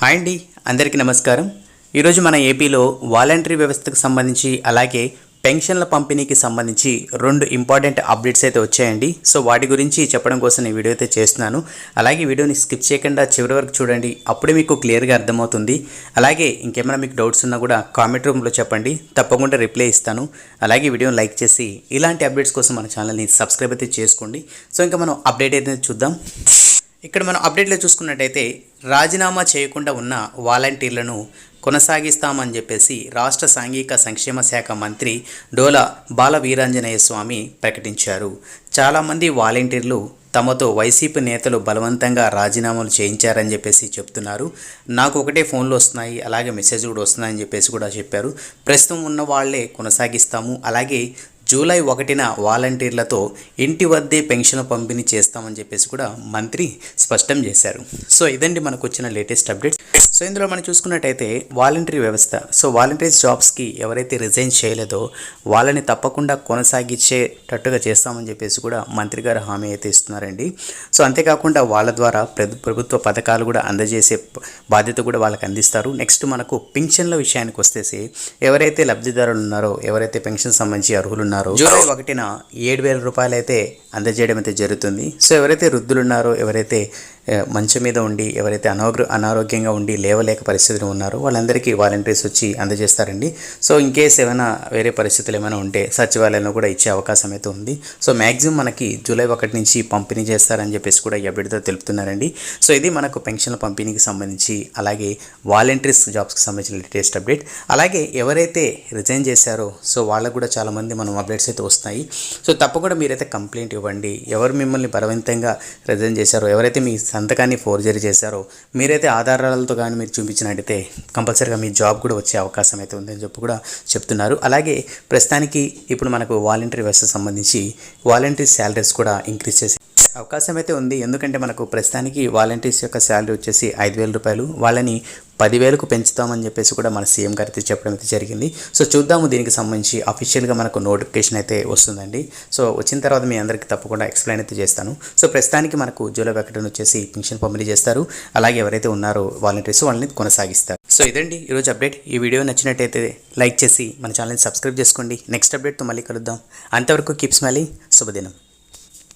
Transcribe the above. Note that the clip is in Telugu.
హాయ్ అండి అందరికీ నమస్కారం. ఈరోజు మన ఏపీలో వాలంటరీ వ్యవస్థకు సంబంధించి అలాగే పెన్షన్ల పంపిణీకి సంబంధించి రెండు ఇంపార్టెంట్ అప్డేట్స్ అయితే వచ్చాయండి. సో వాటి గురించి చెప్పడం కోసం ఈ వీడియో అయితే చేస్తున్నాను. అలాగే వీడియోని స్కిప్ చేయకుండా చివరి వరకు చూడండి అప్పుడే మీకు క్లియర్గా అర్థమవుతుంది. అలాగే ఇంకేమైనా మీకు డౌట్స్ ఉన్నా కూడా కామెంట్ రూమ్లో చెప్పండి తప్పకుండా రిప్లై ఇస్తాను. అలాగే వీడియోని లైక్ చేసి ఇలాంటి అప్డేట్స్ కోసం మన ఛానల్ని సబ్స్క్రైబ్ అయితే చేసుకోండి. సో ఇంకా మనం అప్డేట్ అయితే చూద్దాం. ఇక్కడ మనం అప్డేట్లో చూసుకున్నట్టయితే రాజీనామా చేయకుండా ఉన్న వాలంటీర్లను కొనసాగిస్తామని చెప్పేసి రాష్ట్ర సాంఘిక సంక్షేమ శాఖ మంత్రి డోల బాల వీరాంజనేయ స్వామి ప్రకటించారు. చాలామంది వాలంటీర్లు తమతో వైసీపీ నేతలు బలవంతంగా రాజీనామాలు చేయించారని చెప్పేసి చెప్తున్నారు. నాకు ఒకటే ఫోన్లు వస్తున్నాయి అలాగే మెసేజ్ కూడా వస్తున్నాయని చెప్పేసి కూడా చెప్పారు. ప్రస్తుతం ఉన్న వాళ్ళే కొనసాగిస్తాము అలాగే జూలై ఒకటిన వాలంటీర్లతో ఇంటి వద్దే పెన్షన్ పంపిణీ చేస్తామని చెప్పేసి కూడా మంత్రి స్పష్టం చేశారు. సో ఇదండి మనకు వచ్చిన లేటెస్ట్ అప్డేట్స్. సో ఇందులో మనం చూసుకున్నట్టయితే వాలంటరీ వ్యవస్థ. సో వాలంటీర్స్ జాబ్స్కి ఎవరైతే రిజైన్ చేయలేదో వాళ్ళని తప్పకుండా కొనసాగించేటట్టుగా చేస్తామని చెప్పేసి కూడా మంత్రి గారు హామీ అయితే ఇస్తున్నారండి. సో అంతేకాకుండా వాళ్ళ ద్వారా ప్రభుత్వ పథకాలు కూడా అందజేసే బాధ్యత కూడా వాళ్ళకి అందిస్తారు. నెక్స్ట్ మనకు పింఛన్ల విషయానికి వస్తేసి ఎవరైతే లబ్ధిదారులు ఉన్నారో ఎవరైతే పెన్షన్ సంబంధించి అర్హులు ఉన్నారో జూలై ఒకటిన ఏడు వేల రూపాయలు అయితే అందజేయడం అయితే జరుగుతుంది. సో ఎవరైతే వృద్ధులు ఉన్నారో ఎవరైతే మంచం మీద ఉండి ఎవరైతే అనాగ్ర అనారోగ్యంగా ఉండి లేవలేక పరిస్థితులు ఉన్నారో వాళ్ళందరికీ వాలంటీర్స్ వచ్చి అందజేస్తారండి. సో ఇన్ కేస్ ఏమైనా వేరే పరిస్థితులు ఏమైనా ఉంటే సచివాలయంలో కూడా ఇచ్చే అవకాశం అయితే ఉంది. సో మ్యాక్సిమం మనకి జూలై ఒకటి నుంచి పంపిణీ చేస్తారని చెప్పేసి కూడా ఈ అప్డేట్తో తెలుపుతున్నారండి. సో ఇది మనకు పెన్షన్ల పంపిణీకి సంబంధించి అలాగే వాలంటీర్స్ జాబ్స్కి సంబంధించిన లేటెస్ట్ అప్డేట్. అలాగే ఎవరైతే రిజైన్ చేశారో సో వాళ్ళకు కూడా చాలామంది మనం అప్డేట్స్ అయితే వస్తాయి. సో తప్పకుండా మీరైతే కంప్లైంట్ ఇవ్వండి. ఎవరు మిమ్మల్ని బలవంతంగా రిజైన్ చేశారో ఎవరైతే మీ సంతకాన్ని ఫోర్జరీ చేశారో మీరైతే ఆధారాలతో కానీ మీరు చూపించినట్టయితే కంపల్సరీగా మీ జాబ్ కూడా వచ్చే అవకాశం అయితే ఉందని చెప్పి కూడా చెప్తున్నారు. అలాగే ప్రస్తుతానికి ఇప్పుడు మనకు వాలంటరీ వ్యవస్థ సంబంధించి వాలంటరీ శాలరీస్ కూడా ఇంక్రీజ్ చేసి అవకాశం అయితే ఉంది. ఎందుకంటే మనకు ప్రస్తుతానికి వాలంటీర్స్ యొక్క శాలరీ వచ్చేసి ఐదు వేల రూపాయలు వాళ్ళని పదివేలకు పెంచుతామని చెప్పేసి కూడా మన సీఎం గారు అయితే చెప్పడం అయితే జరిగింది. సో చూద్దాము దీనికి సంబంధించి అఫీషియల్గా మనకు నోటిఫికేషన్ అయితే వస్తుందండి. సో వచ్చిన తర్వాత మీ అందరికీ తప్పకుండా ఎక్స్ప్లెయిన్ అయితే చేస్తాను. సో ప్రస్తుతానికి మనకు జూలై ఒకటిన వచ్చేసి పెన్షన్ పంపిణీ చేస్తారు. అలాగే ఎవరైతే ఉన్నారో వాలంటీర్స్ వాళ్ళని కొనసాగిస్తారు. సో ఇదండి ఈరోజు అప్డేట్ ఈ వీడియో నచ్చినట్టయితే లైక్ చేసి మన ఛానల్ని సబ్స్క్రైబ్ చేసుకోండి. నెక్స్ట్ అప్డేట్తో మళ్ళీ కలుద్దాం. అంతవరకు కీప్ స్మైలింగ్ శుభదినం.